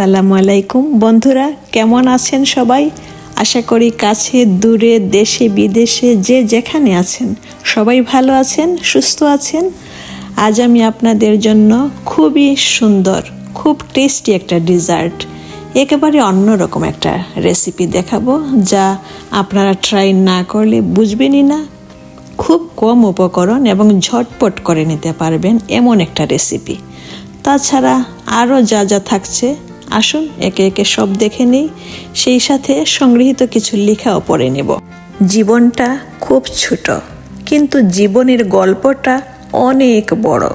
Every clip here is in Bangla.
আসসালামু আলাইকুম। বন্ধুরা, কেমন আছেন সবাই? আশা করি কাছে, দূরে, দেশে, বিদেশে, যে যেখানে আছেন, সবাই ভালো আছেন, সুস্থ আছেন। আজ আমি আপনাদের জন্য খুবই সুন্দর, খুব টেস্টি একটা ডিজার্ট একেবারে অন্যরকম একটা রেসিপি দেখাবো, যা আপনারা ট্রাই না করলে বুঝবেনই না। খুব কম উপকরণ এবং ঝটপট করে নিতে পারবেন এমন একটা রেসিপি তাছাড়া আরও যা যা থাকছে আসুন, একে একে সব দেখে নিই। সেই সাথে সংগৃহীত কিছু লেখাও পড়ে নেব। জীবনটা খুব ছোট, কিন্তু জীবনের গল্পটা অনেক বড়।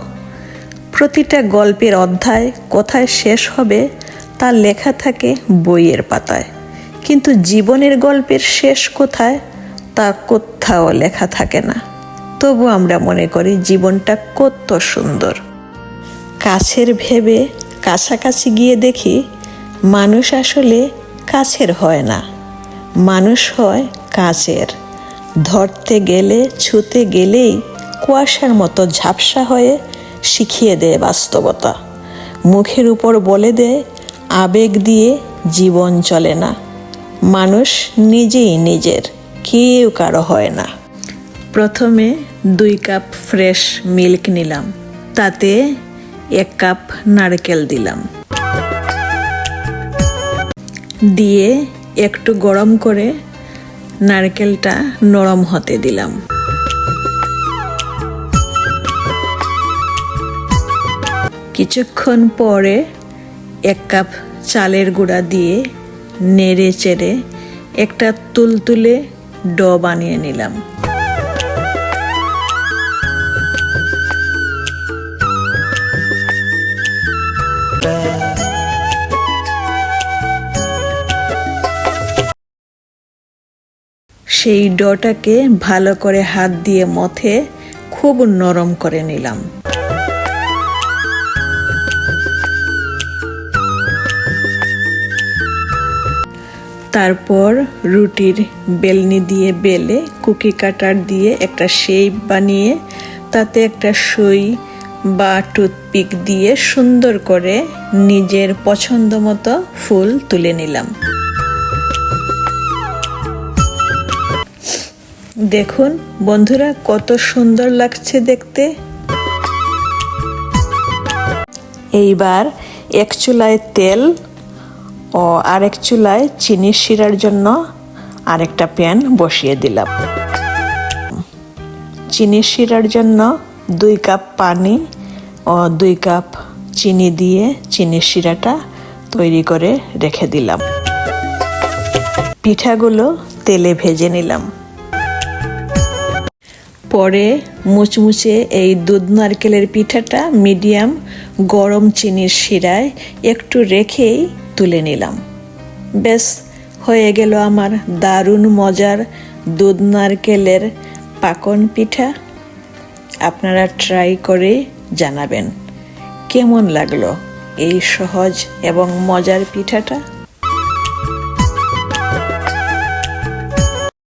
প্রতিটা গল্পের অধ্যায় কোথায় শেষ হবে, তা লেখা থাকে বইয়ের পাতায়। কিন্তু জীবনের গল্পের শেষ কোথায়, তা কোথাও লেখা থাকে না। তবু আমরা মনে করি জীবনটা কত সুন্দর। কাছের ভেবে কাছাকাছি গিয়ে দেখি মানুষ আসলে কাছের হয় না। মানুষ হয় কাছের। ধরতে গেলে, ছুতে গেলেই কুয়াশার মতো ঝাপসা হয়ে শিখিয়ে দেয় বাস্তবতা। মুখের উপর বলে দেয়, আবেগ দিয়ে জীবন চলে না। মানুষ নিজেই নিজের, কেউ কারও হয় না। প্রথমে দুই কাপ ফ্রেশ মিল্ক নিলাম। তাতে এক কাপ নারকেল দিলাম। দিয়ে একটু গরম করে নারকেলটা নরম হতে দিলাম। কিছুক্ষণ পরে এক কাপ চালের গুঁড়া দিয়ে নেড়ে চেড়ে একটা তুলতুলে ড বানিয়ে নিলাম। সেই ডটাকে ভালো করে হাত দিয়ে মথে খুব নরম করে নিলাম। তারপর রুটির বেলনি দিয়ে বেলে কুকি কাটার দিয়ে একটা শেপ বানিয়ে তাতে একটা সই বা টুথপিক দিয়ে সুন্দর করে নিজের পছন্দ মতো ফুল তুলে নিলাম। দেখুন, বন্ধুরা, কত সুন্দর লাগছে দেখতে। এইবার এক চুলায় তেল ও আরেক চুলায় চিনির শিরার জন্য আরেকটা প্যান বসিয়ে দিলাম। চিনির শিরার জন্য দুই কাপ পানি ও দুই কাপ চিনি দিয়ে চিনির শিরাটা তৈরি করে রেখে দিলাম। পিঠাগুলো তেলে ভেজে নিলাম। পরে মুচমুচে এই দুধ নারকেলের পিঠাটা মিডিয়াম গরম চিনির শিরায় একটু রেখেই তুলে নিলাম। বেশ হয়ে গেল আমার দারুণ মজার দুধ নারকেলের পাকন পিঠা। আপনারা ট্রাই করে জানাবেন। কেমন লাগল এই সহজ এবং মজার পিঠাটা?